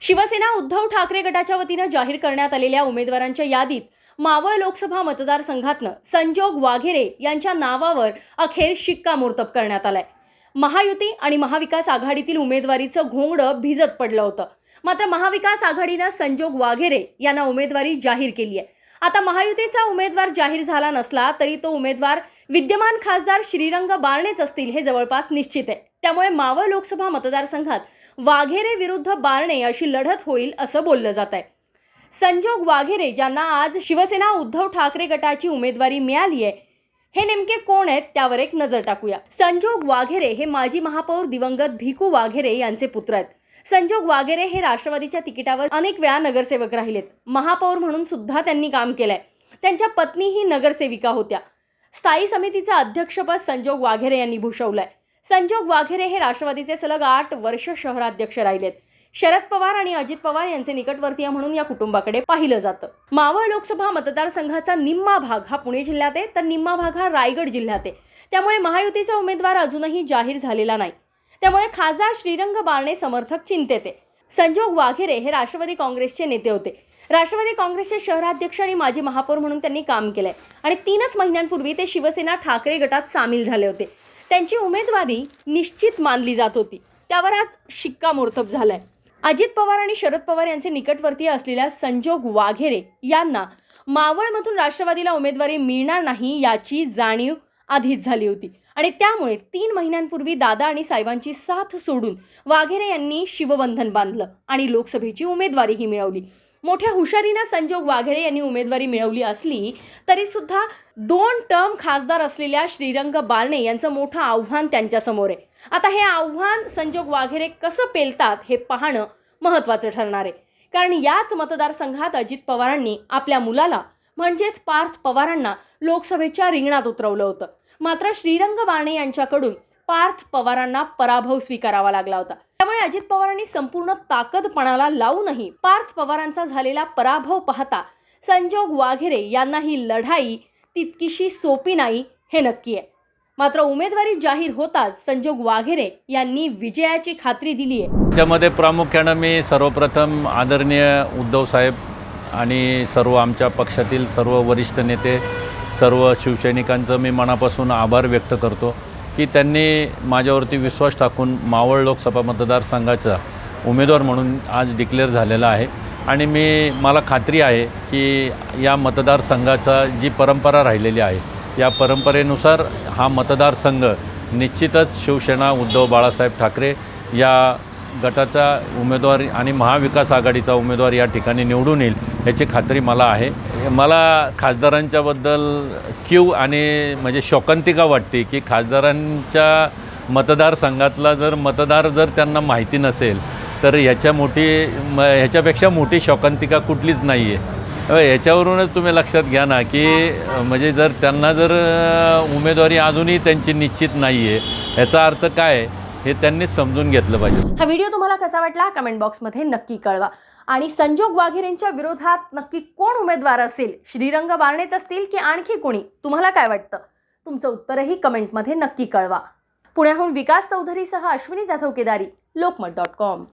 शिवसेना उद्धव ठाकरे गटाच्या वतीनं जाहीर करण्यात आलेल्या उमेदवारांच्या यादीत मावळ लोकसभा मतदारसंघातनं संजोग वाघेरे यांच्या नावावर अखेर शिक्कामोर्तब करण्यात आलाय. महायुती आणि महाविकास आघाडीतील उमेदवारीचं घोंगडं भिजत पडलं होतं. मात्र महाविकास आघाडीनं संजोग वाघेरे यांना उमेदवारी जाहीर केली आहे. आता महायुतीचा उमेदवार जाहीर झाला नसला तरी तो उमेदवार विद्यमान खासदार श्रीरंग बारणेच असतील हे जवळपास निश्चित आहे. त्यामुळे मावळ लोकसभा मतदारसंघात वाघेरे विरुद्ध बारणे अशी लढत होईल असं बोललं जात आहे. संजोग वाघेरे ज्यांना आज शिवसेना उद्धव ठाकरे गटाची उमेदवारी मिळाली आहे हे नेमके कोण आहेत त्यावर एक नजर टाकूया. संजोग वाघेरे हे माजी महापौर दिवंगत भिकू वाघेरे यांचे पुत्र आहेत. संजोग वाघेरे हे राष्ट्रवादीच्या तिकिटावर अनेक वेळा नगरसेवक राहिलेत. महापौर म्हणून सुद्धा त्यांनी काम केलंय. त्यांच्या पत्नी ही नगरसेविका होत्या. स्थायी समितीचं अध्यक्षपद संजोग वाघेरे यांनी भूषवलंय. संजोग वाघेरे हे राष्ट्रवादीचे सलग आठ वर्ष शहराध्यक्ष राहिलेत. शरद पवार आणि अजित पवार यांचे निकटवर्तीय म्हणून या कुटुंबाकडे पाहिलं जातं. मावळ लोकसभा मतदारसंघाचा निम्मा भाग हा पुणे जिल्ह्यात आहे तर निम्मा भाग हा रायगड जिल्ह्यात आहे. त्यामुळे महायुतीचा उमेदवार अजूनही जाहीर झालेला नाही. त्यामुळे खासदार श्रीरंग बारणे समर्थक चिंतेत आहे. संजोग वाघेरे हे राष्ट्रवादी काँग्रेसचे नेते होते. राष्ट्रवादी काँग्रेसचे शहराध्यक्ष आणि माजी महापौर म्हणून त्यांनी काम केलंय. आणि तीनच महिन्यांपूर्वी ते शिवसेना ठाकरे गटात सामील झाले होते. त्यांची उमेदवारी निश्चित मानली जात होती. त्यावर आज शिक्कामोर्तब झालाय. अजित पवार आणि शरद पवार यांचे निकटवर्तीय असलेल्या संजोग वाघेरे यांना मावळमधून राष्ट्रवादीला उमेदवारी मिळणार नाही याची जाणीव आधीच झाली होती. आणि त्यामुळे तीन महिन्यांपूर्वी दादा आणि साहेबांची साथ सोडून वाघेरे यांनी शिवबंधन बांधलं आणि लोकसभेची उमेदवारीही मिळवली. मोठ्या हुशारीनं संजोग वाघेरे यांनी उमेदवारी मिळवली असली तरी सुद्धा दोन टर्म खासदार असलेल्या श्रीरंग बारणे यांचं मोठं आव्हान त्यांच्यासमोर आहे. आता हे आव्हान संजोग वाघेरे कसं पेलतात हे पाहणं महत्त्वाचं ठरणार आहे. कारण याच मतदारसंघात अजित पवारांनी आपल्या मुलाला म्हणजेच पार्थ पवारांना लोकसभेच्या रिंगणात उतरवलं होतं. मात्र श्रीरंग बारणे यांच्याकडून पार्थ पवारांना पराभव स्वीकारावा लागला होता. त्यामुळे अजित पवारांनी संपूर्ण ताकदपणाला लावूनही पार्थ पवारांचा झालेला पराभव पाहता संजोग वाघेरे यांना ही लढाई तितकीशी सोपी नाही हे नक्की आहे. मात्र उमेदवारी जाहीर होताच संजोग वाघेरे यांनी विजयाची खात्री दिली आहे त्याच्यामध्ये प्रामुख्यानं मी सर्वप्रथम आदरणीय उद्धव साहेब आणि सर्व आमच्या पक्षातील सर्व वरिष्ठ नेते सर्व शिवसैनिकांचं मी मनापासून आभार व्यक्त करतो. की त्यांनी माझ्यावरती विश्वास टाकून मावळ लोकसभा मतदारसंघाचा उमेदवार म्हणून आज डिक्लेअर झालेला आहे. आणि मी मला खात्री आहे की या मतदारसंघाचा जी परंपरा राहिलेली आहे या परंपरेनुसार हा मतदारसंघ निश्चितच शिवसेना उद्धव बाळासाहेब ठाकरे या गटाचा उमेदवार आणि महाविकास आघाडीचा उमेदवार या ठिकाणी निवडून येईल याची खात्री मला आहे. मला खासदारांच्याबद्दल क्यू आणि म्हणजे शोकांतिका वाटते की खासदारांच्या मतदारसंघातला जर मतदार जर त्यांना माहिती नसेल तर ह्याच्या मोठी म ह्याच्यापेक्षा मोठी शोकांतिका कुठलीच नाही आहे ह्याच्यावरूनच तुम्ही लक्षात घ्या ना की म्हणजे जर त्यांना जर उमेदवारी अजूनही त्यांची निश्चित नाही आहे ह्याचा अर्थ काय हे त्यांनीच समजून घेतलं पाहिजे. हा व्हिडिओ तुम्हाला कसा वाटला? कमेंट बॉक्समध्ये नक्की कळवा. आणि संजोग वाघेरेंच्या विरोधात नक्की कोण उमेदवार असेल? श्रीरंग बारणेच असतील की आणखी कोणी? तुम्हाला काय वाटतं? तुमचं उत्तरही कमेंटमध्ये नक्की कळवा. पुण्याहून विकास चौधरीसह अश्विनी जाधव केदारी लोकमत डॉट कॉम.